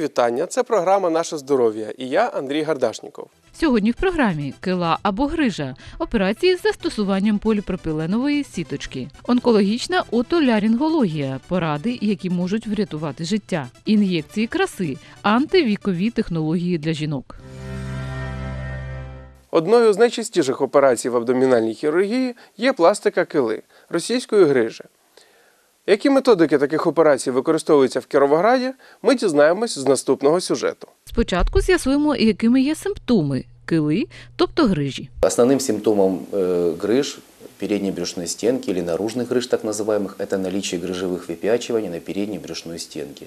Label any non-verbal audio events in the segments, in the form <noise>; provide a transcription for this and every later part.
вітання! Це програма Наше здоров'я і я Андрій Гардашніков. Сьогодні в програмі кила або грижа, операції з застосуванням поліпропіленової сіточки, онкологічна отолярінгологія, поради, які можуть врятувати життя, ін'єкції краси, антивікові технології для жінок. Одною з найчастіших операцій в абдомінальній хірургії є пластика кили російської грижі. Які методики таких операцій використовуються в Кіровограді, ми дізнаємось з наступного сюжету. Спочатку з'ясуємо, якими є симптоми кили, тобто грижі. Основным симптомом э, грыж передней брюшной стенки или наружных грыж так называемых это наличие грыжевых выпячиваний на передней брюшной стенке.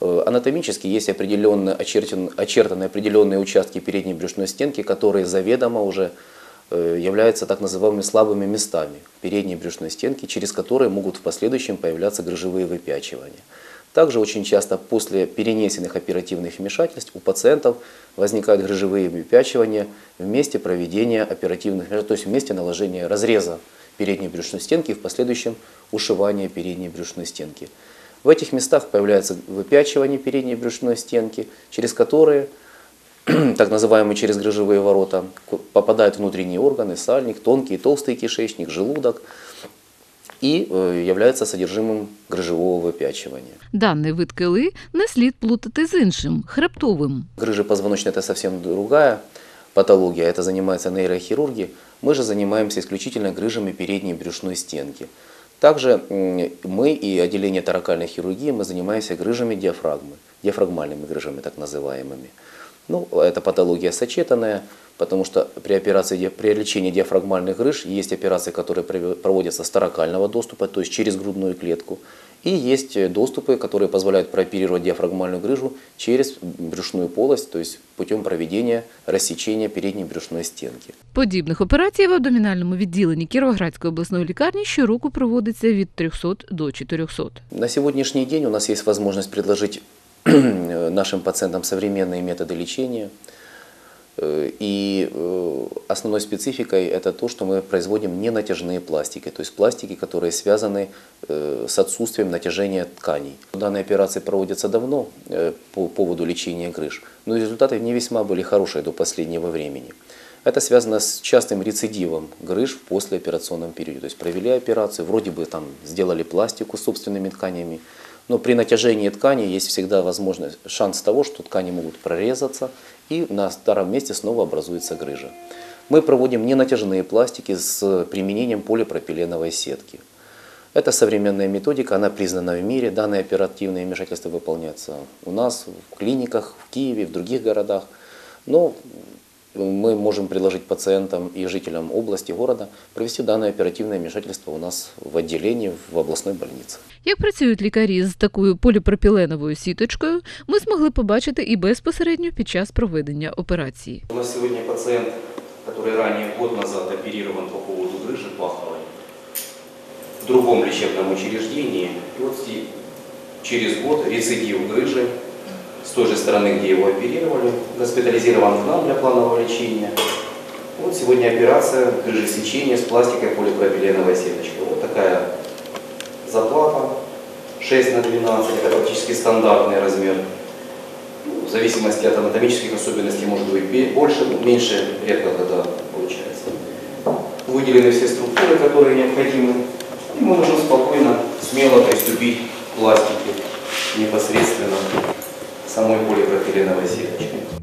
Э, Анатомически есть определенно очертен, очертаны определенные участки передней брюшной стенки, которые заведомо уже э, являются так называемыми слабыми местами передней брюшной стенки, через которые могут в последующем появляться грыжевые выпячивания. Также очень часто после перенесенных оперативных вмешательств у пациентов возникают грыжевые выпячивания в месте проведения оперативных вмешательств, то есть в месте наложения разреза передней брюшной стенки и в последующем ушивания передней брюшной стенки. В этих местах появляются выпячивания передней брюшной стенки, через которые, <clears throat> так называемые через грыжевые ворота, попадают внутренние органы, сальник, тонкий и толстый кишечник, желудок и э, является содержимым грыжевого выпячивания. Даний вид кили не слід плутати з іншим хребтовим. Грыжа позвоночная – это совсем другая патология, это занимаются нейрохирурги. Мы же занимаемся исключительно грыжами передней брюшной стенки. Также мы и отделение таракальной хирургии, мы занимаемся грыжами диафрагмы, диафрагмальными грыжами так называемыми. Ну, это патология сочетанная, потому что при операции, ди- при лечении диафрагмальных грыж есть операции, которые прове- проводятся с таракального доступа, то есть через грудную клетку. И есть э, доступы, которые позволяют прооперировать диафрагмальную грыжу через брюшную полость, то есть путем проведения рассечения передней брюшной стенки. Подібних операцій в абдомінальному відділенні Кіровоградської обласної лікарні щороку проводиться від 300 до 400. На сегодняшний день у нас есть возможность предложить <clears throat> нашим пациентам современные методы лечения. Э, И э, основной спецификой это то, что мы производим ненатяжные пластики, то есть пластики, которые связаны э, с отсутствием натяжения тканей. Данные операции проводятся давно по поводу лечения грыж, но результаты не весьма были хорошие до последнего времени. Это связано с частым рецидивом грыж в послеоперационном периоде. То есть провели операцию, вроде бы там сделали пластику собственными тканями, но при натяжении ткани есть всегда возможность, шанс того, что ткани могут прорезаться и на старом месте снова образуется грыжа. Мы проводим ненатяжные пластики с применением полипропиленовой сетки. Это современная методика, она признана в мире. Данные оперативные вмешательства выполняются у нас, в клиниках, в Киеве, в других городах. Но мы можем предложить пациентам и жителям области, города провести данное оперативное вмешательство у нас в отделении, в областной больнице. Як працюють лікарі з такою поліпропіленовою сіточкою, ми змогли побачити і безпосередньо під час проведення операції. У нас сегодня пациент, который ранее год назад оперирован по поводу грыжи паховой в другом лечебном учреждении. И вот и через год рецидив грыжи с той же стороны, где его оперировали, госпитализирован к нам для планового лечения. Вот сегодня операция грыжесечения с пластикой полипропиленовой сеточкой. Вот такая заплата 6 на 12, это практически стандартный размер. Ну, В зависимости от анатомических особенностей может быть больше, меньше, редко когда получается. Выделены все структуры, которые необходимы. И мы можем спокойно, смело приступить к пластике непосредственно самой полипропиленовой сеточки.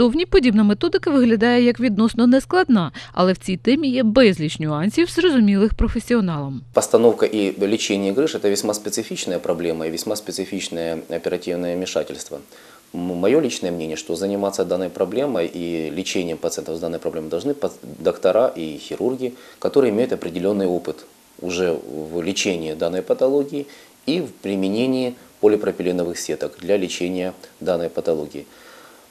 Зовні подібна методика виглядає як відносно нескладна, але в цій темі є безліч нюансів, зрозумілих професіоналам. Постановка и лечение грыж – это весьма специфичная проблема и весьма специфичное оперативное вмешательство. Мое личное мнение, что заниматься данной проблемой и лечением пациентов с данной проблемой должны пат- доктора и хирурги, которые имеют определенный опыт уже в лечении данной патологии и в применении полипропиленовых сеток для лечения данной патологии.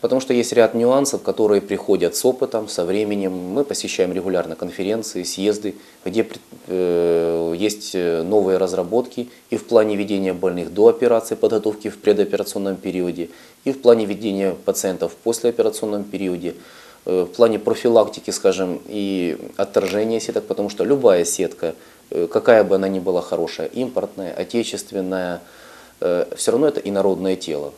Потому что есть ряд нюансов, которые приходят с опытом, со временем. Мы посещаем регулярно конференции, съезды, где э, есть э, новые разработки и в плане ведения больных до операции, подготовки в предоперационном периоде, и в плане ведения пациентов в послеоперационном периоде, э, в плане профилактики, скажем, и отторжения сеток, потому что любая сетка, какая бы она ни была хорошая, импортная, отечественная, все равно это инородное тело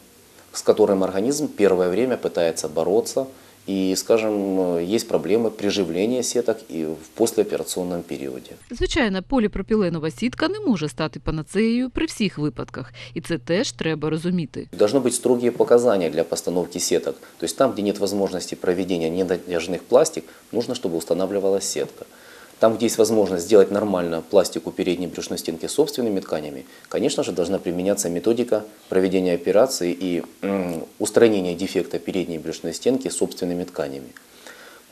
с которым организм первое время пытается бороться. И, скажем, есть проблемы приживления сеток і в послеопераційному періоді. Звичайно, поліпропіленова сітка не може стати панацеєю при всіх випадках, і це теж треба розуміти. Должны быть строгие показания для постановки сеток. То есть там, где нет возможности проведения ненадежных пластик, нужно, чтобы устанавливалась сетка. Там, где есть возможность сделать нормально пластику передней брюшной стенки собственными тканями, конечно же, должна применяться методика проведения операции и устранения дефекта передней брюшной стенки собственными тканями.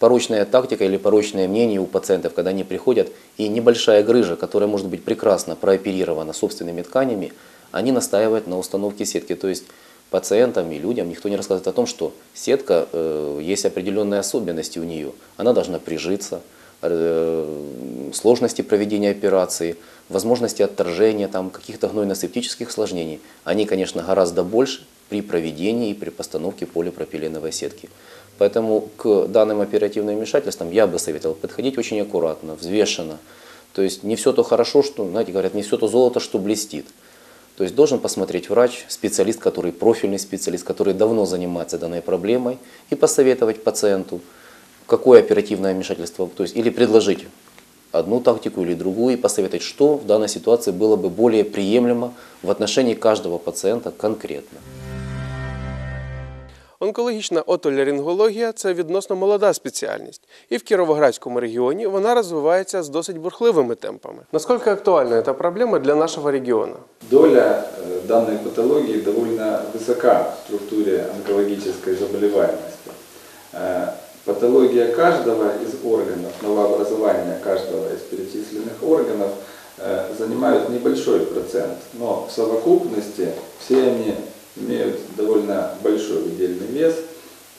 Порочная тактика или порочное мнение у пациентов, когда они приходят, и небольшая грыжа, которая может быть прекрасно прооперирована собственными тканями, они настаивают на установке сетки. То есть пациентам и людям никто не рассказывает о том, что сетка, э, есть определенные особенности у нее. Она должна прижиться, сложности проведения операции, возможности отторжения, там, каких-то гнойно-септических осложнений, они, конечно, гораздо больше при проведении и при постановке полипропиленовой сетки. Поэтому к данным оперативным вмешательствам я бы советовал подходить очень аккуратно, взвешенно. То есть не все то хорошо, что, знаете, говорят, не все то золото, что блестит. То есть должен посмотреть врач, специалист, который профильный специалист, который давно занимается данной проблемой, и посоветовать пациенту, какое оперативное вмешательство, то есть или предложить одну тактику или другую и посоветовать, что в данной ситуации было бы более приемлемо в отношении каждого пациента конкретно. Онкологічна отоларингологія – це відносно молода спеціальність, і в Кіровоградському регіоні вона розвивається з досить бурхливими темпами. Наскільки актуальна ця проблема для нашого регіону? Доля э, данной патологии довольно высока в структуре онкологической заболеваемости. Э, Патология каждого из органов, новообразования каждого из перечисленных органов э, занимают небольшой процент, но в совокупности все они имеют довольно большой удельный вес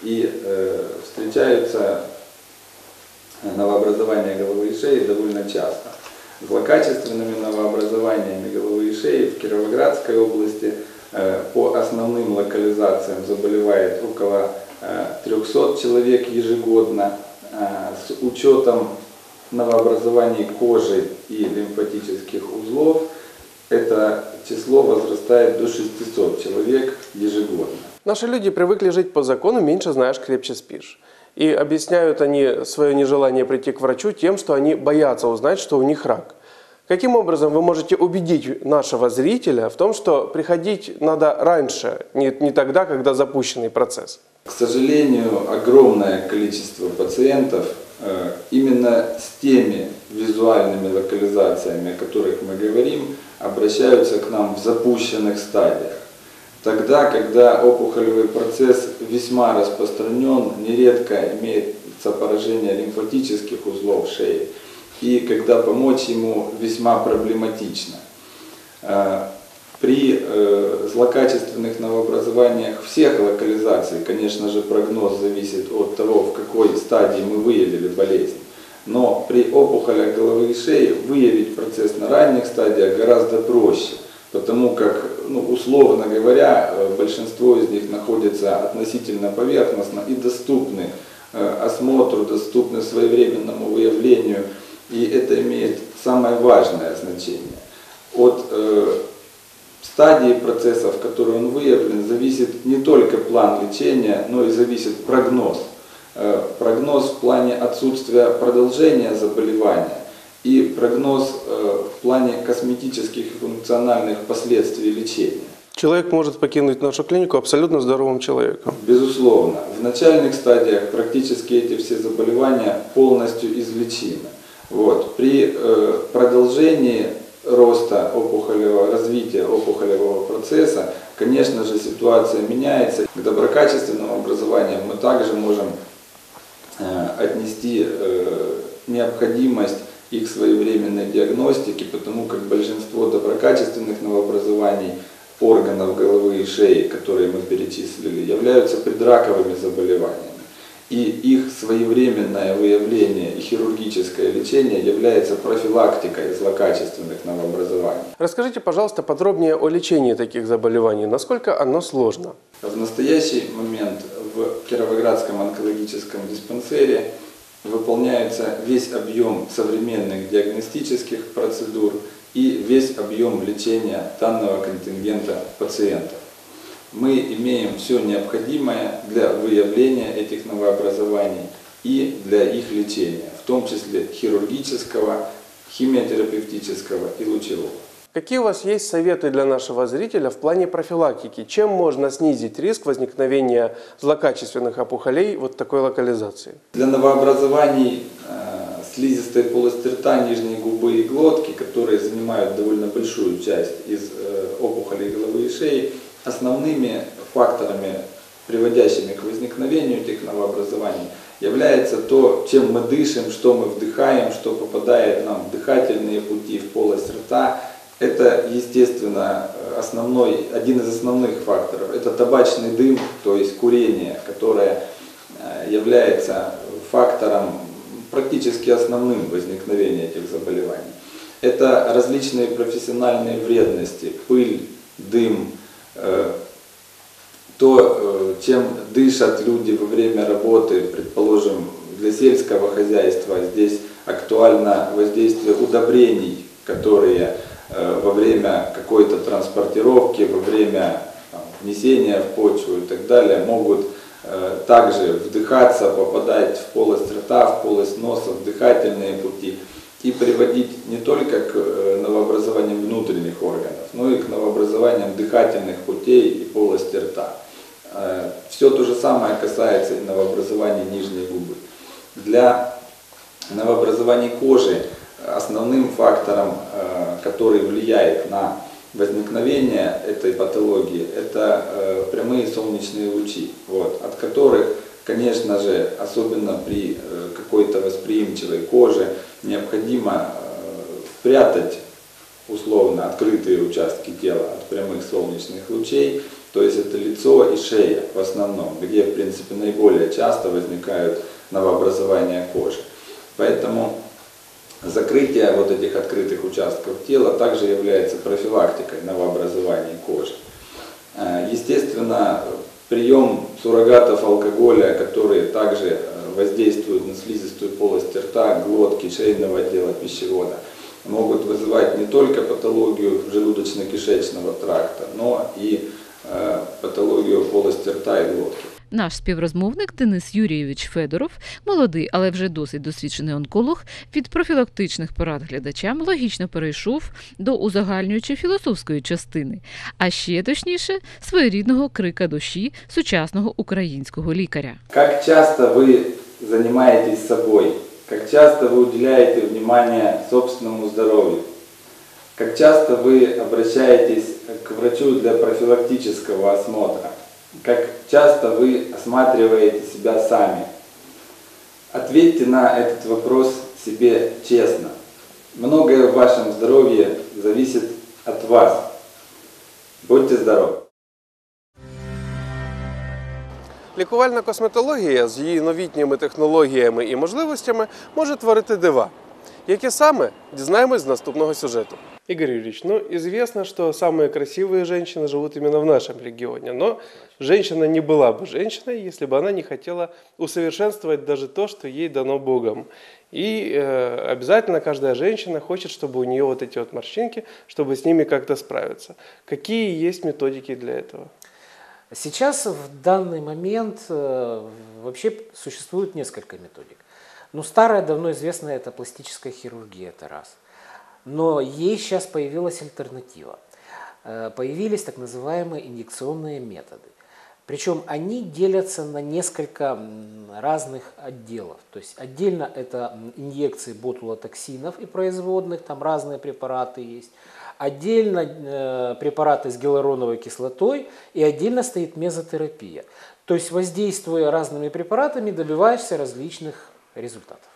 и э, встречаются новообразования головы и шеи довольно часто. Злокачественными новообразованиями головы и шеи в Кировоградской области э, по основным локализациям заболевает около 300 человек ежегодно с учетом новообразований кожи и лимфатических узлов. Это число возрастает до 600 человек ежегодно. Наши люди привыкли жить по закону «меньше знаешь, крепче спишь». И объясняют они свое нежелание прийти к врачу тем, что они боятся узнать, что у них рак. Каким образом вы можете убедить нашего зрителя в том, что приходить надо раньше, не, не тогда, когда запущенный процесс? К сожалению, огромное количество пациентов э, именно с теми визуальными локализациями, о которых мы говорим, обращаются к нам в запущенных стадиях. Тогда, когда опухолевый процесс весьма распространен, нередко имеется поражение лимфатических узлов шеи, и когда помочь ему весьма проблематично. При э, злокачественных новообразованиях всех локализаций, конечно же, прогноз зависит от того, в какой стадии мы выявили болезнь. Но при опухолях головы и шеи выявить процесс на ранних стадиях гораздо проще, потому как, ну, условно говоря, э, большинство из них находится относительно поверхностно и доступны э, осмотру, доступны своевременному выявлению, и это имеет самое важное значение. От э, стадии процесса, в которой он выявлен, зависит не только план лечения, но и зависит прогноз. Э, прогноз в плане отсутствия продолжения заболевания и прогноз э, в плане косметических и функциональных последствий лечения. Человек может покинуть нашу клинику абсолютно здоровым человеком. Безусловно, в начальных стадиях практически эти все заболевания полностью излечимы. Вот. При э, продолжении роста опухолевого, развития опухолевого процесса, конечно же, ситуация меняется. К доброкачественному образованию мы также можем э, отнести э, необходимость их своевременной диагностики, потому как большинство доброкачественных новообразований органов головы и шеи, которые мы перечислили, являются предраковыми заболеваниями. И их своевременное выявление и хирургическое лечение является профилактикой злокачественных новообразований. Расскажите, пожалуйста, подробнее о лечении таких заболеваний. Насколько оно сложно? В настоящий момент в Кировоградском онкологическом диспансере выполняется весь объем современных диагностических процедур и весь объем лечения данного контингента пациентов. Мы имеем все необходимое для выявления этих новообразований и для их лечения, в том числе хирургического, химиотерапевтического и лучевого. Какие у вас есть советы для нашего зрителя в плане профилактики? Чем можно снизить риск возникновения злокачественных опухолей вот такой локализации? Для новообразований э, слизистой полости рта, нижней губы и глотки, которые занимают довольно большую часть из э, опухолей головы и шеи, основными факторами, приводящими к возникновению этих новообразований, является то, чем мы дышим, что мы вдыхаем, что попадает нам в дыхательные пути, в полость рта. Это, естественно, основной, один из основных факторов. Это табачный дым, то есть курение, которое э, является фактором практически основным возникновения этих заболеваний. Это различные профессиональные вредности, пыль, дым, то, э, чем дышат люди во время работы, предположим, для сельского хозяйства, здесь актуально воздействие удобрений, которые э, во время какой-то транспортировки, во время там, внесения в почву и так далее могут э, также вдыхаться, попадать в полость рта, в полость носа, в дыхательные пути и приводить не только к новообразованиям внутренних органов, но и к новообразованиям дыхательных путей и полости рта. Все то же самое касается и новообразования нижней губы. Для новообразований кожи основным фактором, который влияет на возникновение этой патологии, это прямые солнечные лучи, вот, от которых, конечно же, особенно при какой-то восприимчивой коже, необходимо спрятать условно открытые участки тела от прямых солнечных лучей, то есть это лицо и шея в основном, где в принципе наиболее часто возникают новообразования кожи. Поэтому закрытие вот этих открытых участков тела также является профилактикой новообразований кожи. Естественно, прием суррогатов алкоголя, которые также воздействуют на слизистую полость рта, глотки, шейного отдела пищевода, могут вызывать не только патологию желудочно-кишечного тракта, но и э, патологію полості рта і глотки. Наш співрозмовник Денис Юрійович Федоров, молодий, але вже досить досвідчений онколог, від профілактичних порад глядачам логічно перейшов до узагальнюючої філософської частини, а ще точніше своєрідного крика душі сучасного українського лікаря. Как часто вы занимаетесь собой? Как часто вы уделяете внимание собственному здоровью? Как часто вы обращаетесь к врачу для профилактического осмотра? Как часто вы осматриваете себя сами? Ответьте на этот вопрос себе честно. Многое в вашем здоровье зависит от вас. Будьте здоровы! Лікувальна косметологія з її новітніми технологіями і можливостями може творити дива. Які саме дізнаємось з наступного сюжету. Игорь Юрьевич, ну известно, что самые красивые женщины живут именно в нашем регионе, но женщина не была бы женщиной, если бы она не хотела усовершенствовать даже то, что ей дано Богом. И э, обязательно каждая женщина хочет, чтобы у нее вот эти вот морщинки, чтобы с ними как-то справиться. Какие есть методики для этого? Сейчас в данный момент э, вообще существует несколько методик. Ну, старая, давно известная, это пластическая хирургия, это раз. Но ей сейчас появилась альтернатива. Э, Появились так называемые инъекционные методы. Причем они делятся на несколько разных отделов. То есть отдельно это инъекции ботулотоксинов и производных, там разные препараты есть. Отдельно э, препараты с гиалуроновой кислотой и отдельно стоит мезотерапия. То есть воздействуя разными препаратами добиваешься различных результатов.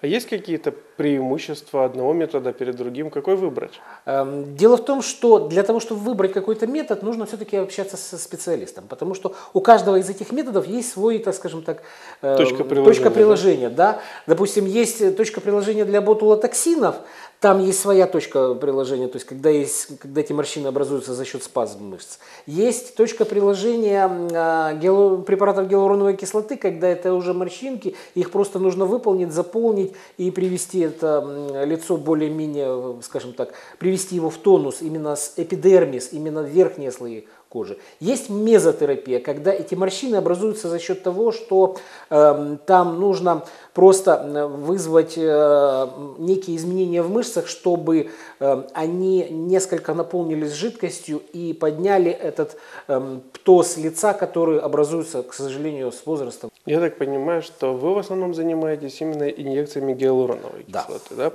А есть какие-то преимущества одного метода перед другим? Какой выбрать? Эм, Дело в том, что для того, чтобы выбрать какой-то метод, нужно все-таки общаться со специалистом, потому что у каждого из этих методов есть свой, так скажем так, э, Точка приложения, точка приложения, да. Допустим, есть э, точка приложения для ботулотоксинов, там есть своя точка приложения, то есть когда, есть, когда эти морщины образуются за счет спазма мышц. Есть точка приложения а, гиалу- препаратов гиалуроновой кислоты, когда это уже морщинки, их просто нужно выполнить, заполнить и привести это лицо более-менее, э, скажем так, привести его в тонус, именно с эпидермис, именно верхние слои кожи. Есть мезотерапия, когда эти морщины образуются за счет того, что эм, там нужно просто э, вызвать э, некие изменения в мышцах, чтобы э, они несколько наполнились жидкостью и подняли этот эм, птоз лица, который образуется, к сожалению, с возрастом. Я так понимаю, что вы в основном занимаетесь именно инъекциями гиалуроновой Да. кислоты, да?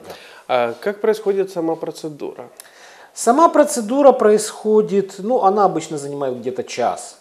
А как происходит сама процедура? Сама процедура происходит, ну, она обычно занимает где-то час,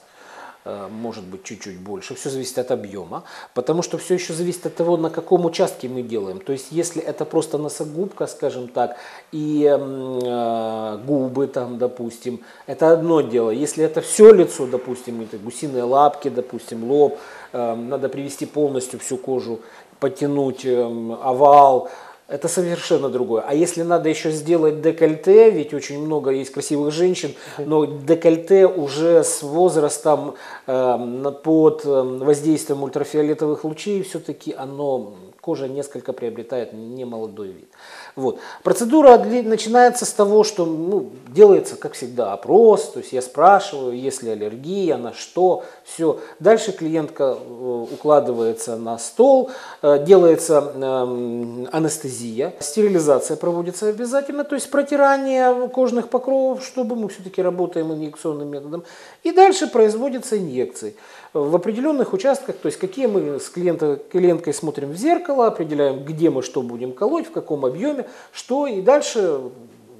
э, может быть, чуть-чуть больше. Все зависит от объема, потому что все еще зависит от того, на каком участке мы делаем. То есть, если это просто носогубка, скажем так, и э, губы там, допустим, это одно дело. Если это все лицо, допустим, это гусиные лапки, допустим, лоб, э, надо привести полностью всю кожу, подтянуть эм, овал, это совершенно другое. А если надо еще сделать декольте, ведь очень много есть красивых женщин, но декольте уже с возрастом э, под э, воздействием ультрафиолетовых лучей все-таки оно кожа несколько приобретает немолодой вид. Вот. Процедура начинается с того, что ну, делается, как всегда, опрос, то есть я спрашиваю, есть ли аллергия, на что, все. Дальше клиентка э, укладывается на стол, э, делается эм, анестезия, стерилизация проводится обязательно, то есть протирание кожных покровов, чтобы мы все-таки работаем инъекционным методом. И дальше производятся инъекции в определенных участках, то есть какие мы с клиента, клиенткой смотрим в зеркало, определяем, где мы что будем колоть, в каком объеме, что, и дальше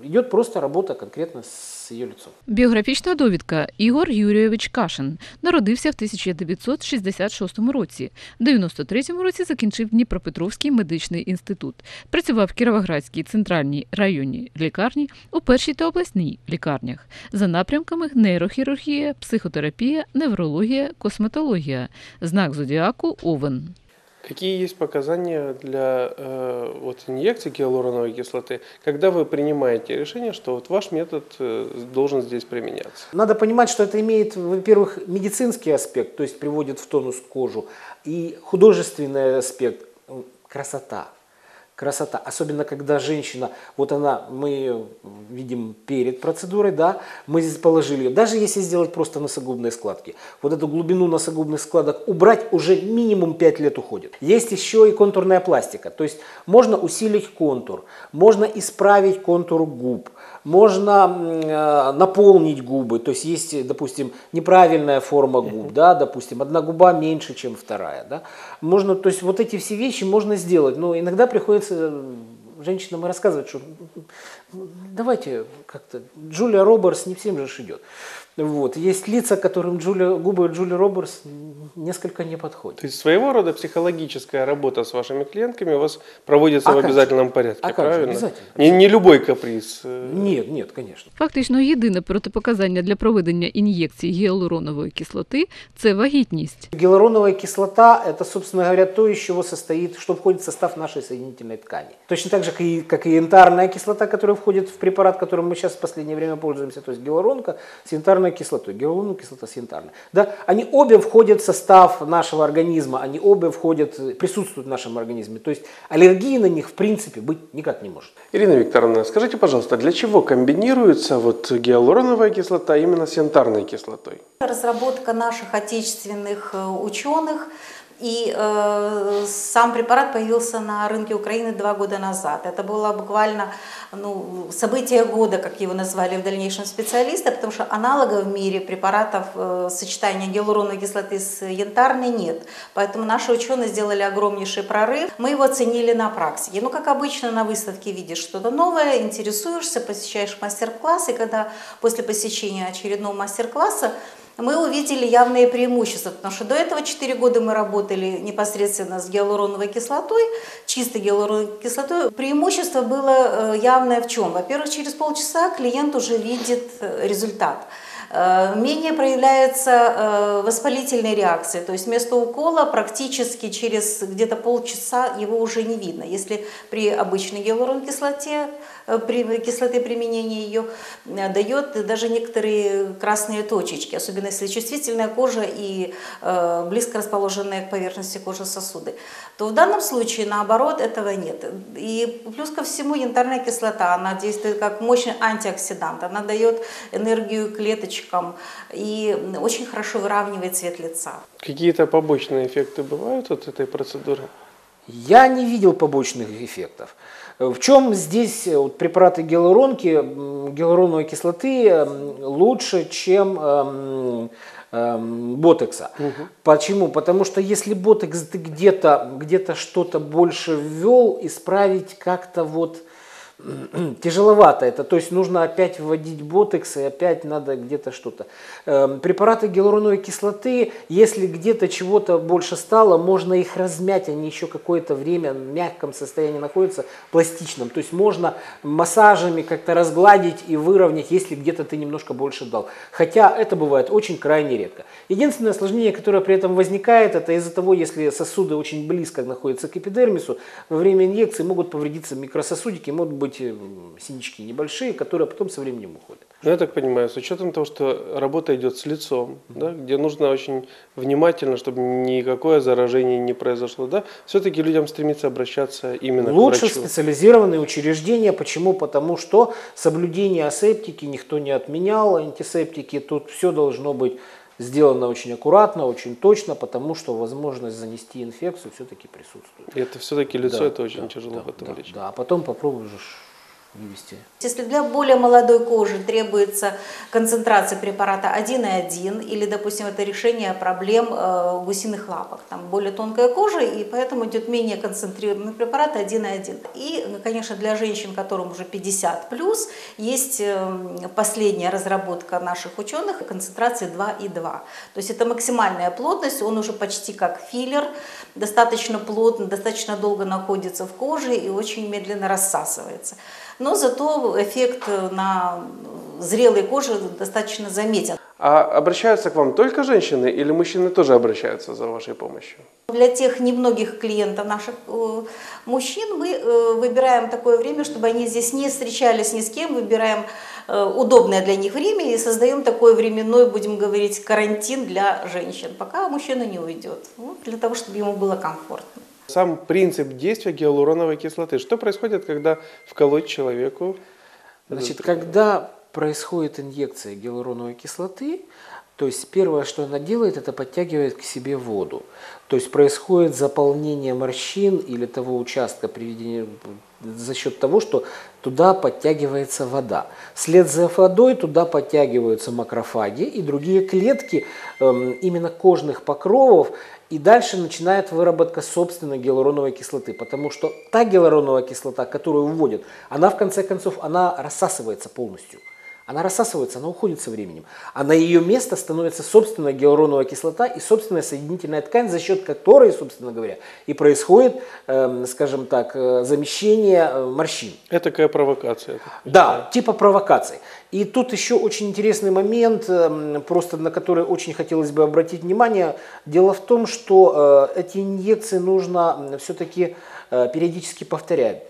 идет просто работа конкретно с ее лицом. Біографічна довідка Ігор Юрійович Кашин народився в 1966 році. В 93-му році закінчив Дніпропетровський медичний інститут. Працював в Кіровоградській центральній районній лікарні у першій та обласній лікарнях за напрямками нейрохірургія, психотерапія, неврологія, косметологія. Знак зодіаку Овен. Какие есть показания для э, вот, инъекций гиалуроновой кислоты, когда вы принимаете решение, что вот ваш метод э, должен здесь применяться? Надо понимать, что это имеет, во-первых, медицинский аспект, то есть приводит в тонус кожу, и художественный аспект красота. Красота. Особенно, когда женщина, вот она, мы ее видим перед процедурой, да, мы здесь положили ее. Даже если сделать просто носогубные складки, вот эту глубину носогубных складок убрать уже минимум 5 лет уходит. Есть еще и контурная пластика, то есть можно усилить контур, можно исправить контур губ, можно э, наполнить губы, то есть есть, допустим, неправильная форма губ, да, допустим, одна губа меньше, чем вторая, да, можно, то есть вот эти все вещи можно сделать, но иногда приходится э, женщинам и рассказывать, что давайте как-то, Джулия Робертс не всем же ж идет. Вот. Есть лица, которым Джулия, губы Джулии Робертс несколько не подходят. То есть своего рода психологическая работа с вашими клиентками у вас проводится А в как же? обязательном порядке, А как же? правильно? Обязательно. Не, не любой каприз. э, Нет, нет, конечно. Фактично єдине протипоказання для проведення ін'єкцій гіалуронової кислоти це вагітність. Гиалуроновая кислота – это, собственно говоря, то, из чего состоит, что входит в состав нашей соединительной ткани. Точно так же, как и, как и янтарная кислота, которая входит в препарат, которым мы сейчас в последнее время пользуемся, то есть гиалуронка с янтарной кислотой, гиалуроновая кислота с янтарной. Да? Они обе входят в состав нашего организма, они обе входят, присутствуют в нашем организме. То есть аллергии на них в принципе быть никак не может. Ирина Викторовна, скажите, пожалуйста, для чего комбинируется вот гиалуроновая кислота именно с янтарной кислотой? Разработка наших отечественных э, ученых. И э, сам препарат появился на рынке Украины два года назад. Это было буквально ну, событие года, как его назвали в дальнейшем специалисты, потому что аналогов в мире препаратов э, сочетания гиалуроновой кислоты с янтарной нет. Поэтому наши ученые сделали огромнейший прорыв. Мы его оценили на практике. Ну, как обычно, на выставке видишь что-то новое, интересуешься, посещаешь мастер-класс, и когда после посещения очередного мастер-класса мы увидели явные преимущества, потому что до этого 4 года мы работали непосредственно с гиалуроновой кислотой, чистой гиалуроновой кислотой. Преимущество было э, явное в чем? Во-первых, через полчаса клиент уже видит э, результат. Э, Менее проявляются э, воспалительные реакции, то есть вместо укола практически через где-то полчаса его уже не видно. Если при обычной гиалуроновой кислоте, э, при кислоты применения ее дает даже некоторые красные точечки, особенно если чувствительная кожа и близко расположенные к поверхности кожи сосуды, то в данном случае наоборот этого нет. И плюс ко всему янтарная кислота, она действует как мощный антиоксидант, она дает энергию клеточкам и очень хорошо выравнивает цвет лица. Какие-то побочные эффекты бывают от этой процедуры? Я не видел побочных эффектов. В чем здесь э, вот, препараты гиалуронки, гиалуроновой кислоты м, лучше, чем эм, эм, ботекса? Почему? Потому что если ботекс ты где-то где что-то больше ввел, исправить как-то вот <clears throat> тяжеловато это, то есть нужно опять вводить ботекс и опять надо где-то что-то. Эм, Препараты гиалуроновой кислоты, если где-то чего-то больше стало, можно их размять, они еще какое-то время в мягком состоянии находятся, пластичном, то есть можно массажами как-то разгладить и выровнять, если где-то ты немножко больше дал. Хотя это бывает очень крайне редко. Единственное осложнение, которое при этом возникает, это из-за того, если сосуды очень близко находятся к эпидермису, во время инъекции могут повредиться микрососудики, могут быть м, синячки небольшие, которые потом со временем уходят. Ну, я так понимаю, с учетом того, что работа идет с лицом, да, где нужно очень внимательно, чтобы никакое заражение не произошло, да, все-таки людям стремится обращаться именно Лучше к врачу. специализированные учреждения. Почему? Потому что соблюдение асептики никто не отменял, антисептики. Тут все должно быть сделано очень аккуратно, очень точно, потому что возможность занести инфекцию все-таки присутствует. И это все-таки лицо, Да, это очень да, тяжело да, потом да, лечить. Да, а потом попробуешь вывести. Если для более молодой кожи требуется концентрация препарата 1,1 или, допустим, это решение проблем э, гусиных лапок, там более тонкая кожа, и поэтому идет менее концентрированный препарат 1,1. И, конечно, для женщин, которым уже 50 плюс, есть э, последняя разработка наших ученых концентрации 2,2. То есть это максимальная плотность, он уже почти как филлер, достаточно плотно, достаточно долго находится в коже и очень медленно рассасывается. Но зато эффект на зрелой коже достаточно заметен. А обращаются к вам только женщины или мужчины тоже обращаются за вашей помощью? Для тех немногих клиентов наших э, мужчин мы э, выбираем такое время, чтобы они здесь не встречались ни с кем, выбираем э, удобное для них время и создаем такой временной, будем говорить, карантин для женщин, пока мужчина не уйдет, для того, чтобы ему было комфортно. Сам принцип действия гиалуроновой кислоты. Что происходит, когда вколоть человеку? Значит, когда происходит инъекция гиалуроновой кислоты, то есть первое, что она делает, это подтягивает к себе воду. То есть происходит заполнение морщин или того участка приведения за счет того, что туда подтягивается вода. Вслед за водой туда подтягиваются макрофаги и другие клетки эм, именно кожных покровов, и дальше начинает выработка собственной гиалуроновой кислоты, потому что та гиалуроновая кислота, которую вводят, она в конце концов, она рассасывается полностью. Она рассасывается, она уходит со временем. А на ее место становится собственная гиалуроновая кислота и собственная соединительная ткань, за счет которой, собственно говоря, и происходит, эм, скажем так, э, замещение э, морщин. Это такая провокация. Да, типа провокаций. И тут еще очень интересный момент, эм, просто на который очень хотелось бы обратить внимание. Дело в том, что э, эти инъекции нужно все-таки периодически повторять.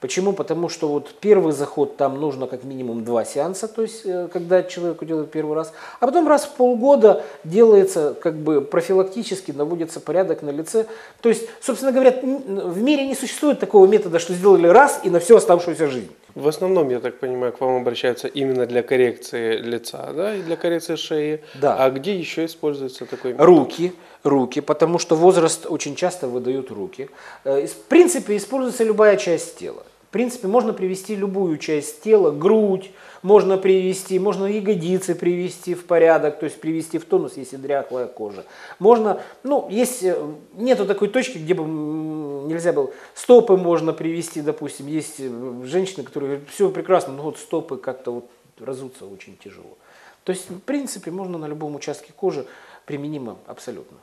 Почему? Потому что вот первый заход там нужно как минимум два сеанса, то есть э, когда человеку делают первый раз, а потом раз в полгода делается как бы профилактически, наводится порядок на лице. То есть, собственно говоря, в мире не существует такого метода, что сделали раз и на всю оставшуюся жизнь. В основном, я так понимаю, к вам обращаются именно для коррекции лица, да, и для коррекции шеи. Да. А где еще используется такой метод? Руки, руки, потому что возраст очень часто выдают руки. Э, В принципе, используется любая часть тела. В принципе, можно привести любую часть тела, грудь, можно привести, можно ягодицы привести в порядок, то есть привести в тонус, если дряхлая кожа. Можно, ну, есть, э, нету такой точки, где бы нельзя было. Стопы можно привести, допустим, есть э, женщины, которые говорят, все прекрасно, но вот стопы как-то вот разуться очень тяжело. То есть, в принципе, можно на любом участке кожи применимо абсолютно.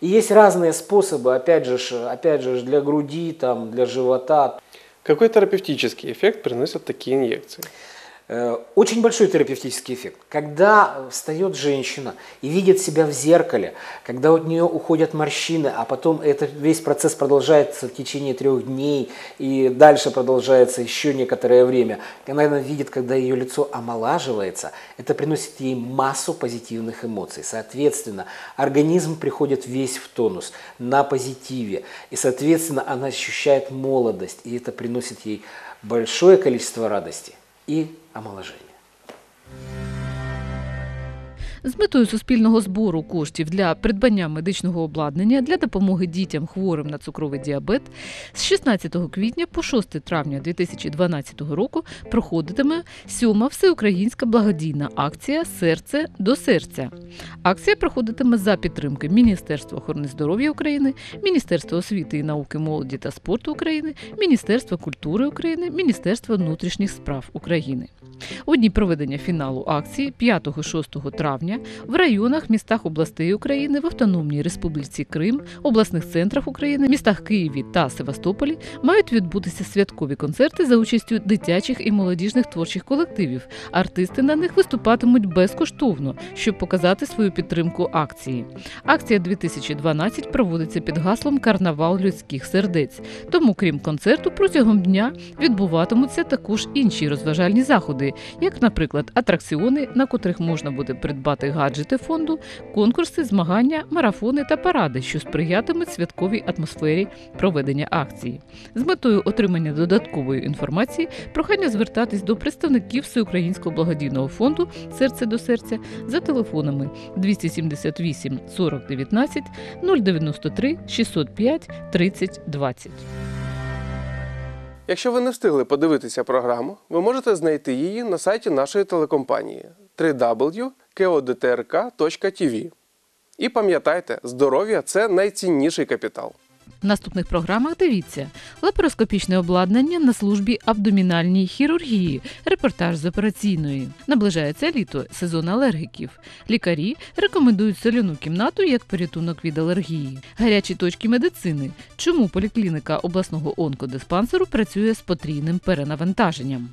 И есть разные способы, опять же, опять же, для груди, там, для живота. Какой терапевтический эффект приносят такие инъекции? Э, Очень большой терапевтический эффект. Когда встает женщина и видит себя в зеркале, когда от нее уходят морщины, а потом это, весь процесс продолжается в течение трех дней и дальше продолжается еще некоторое время, когда она видит, когда ее лицо омолаживается, это приносит ей массу позитивных эмоций. Соответственно, организм приходит весь в тонус, на позитиве. И, соответственно, она ощущает молодость, и это приносит ей большое количество радости і омоложення. З метою суспільного збору коштів для придбання медичного обладнання для допомоги дітям хворим на цукровий діабет з 16 квітня по 6 травня 2012 року проходитиме сьома всеукраїнська благодійна акція Серце до серця. Акція проходитиме за підтримки Міністерства охорони здоров'я України, Міністерства освіти і науки, молоді та спорту України, Міністерства культури України, Міністерства внутрішніх справ України. У дні проведення фіналу акції 5-6 травня в районах, містах областей України, в Автономній Республіці Крим, обласних центрах України, містах Києві та Севастополі мають відбутися святкові концерти за участю дитячих і молодіжних творчих колективів. Артисти на них виступатимуть безкоштовно, щоб показати свою підтримку акції. Акція 2012 проводиться під гаслом Карнавал людських сердець. Тому, крім концерту, протягом дня відбуватимуться також інші розважальні заходи, як, наприклад, атракціони, на котрих можна буде придбати гаджети фонду, конкурси, змагання, марафони та паради, що сприятимуть святковій атмосфері проведення акції. З метою отримання додаткової інформації прохання звертатись до представників Всеукраїнського благодійного фонду Серце до серця за телефонами 278 40 19 093 605 30 20. Якщо ви не встигли подивитися програму, ви можете знайти її на сайті нашої телекомпанії www.kodtrk.tv. І пам'ятайте, здоров'я це найцінніший капітал. В наступних програмах дивіться лапароскопічне обладнання на службі абдомінальній хірургії, репортаж з операційної. Наближається літо, сезон алергіків. Лікарі рекомендують соляну кімнату як порятунок від алергії. Гарячі точки медицини. Чому поліклініка обласного онкодиспансеру працює з потрійним перенавантаженням?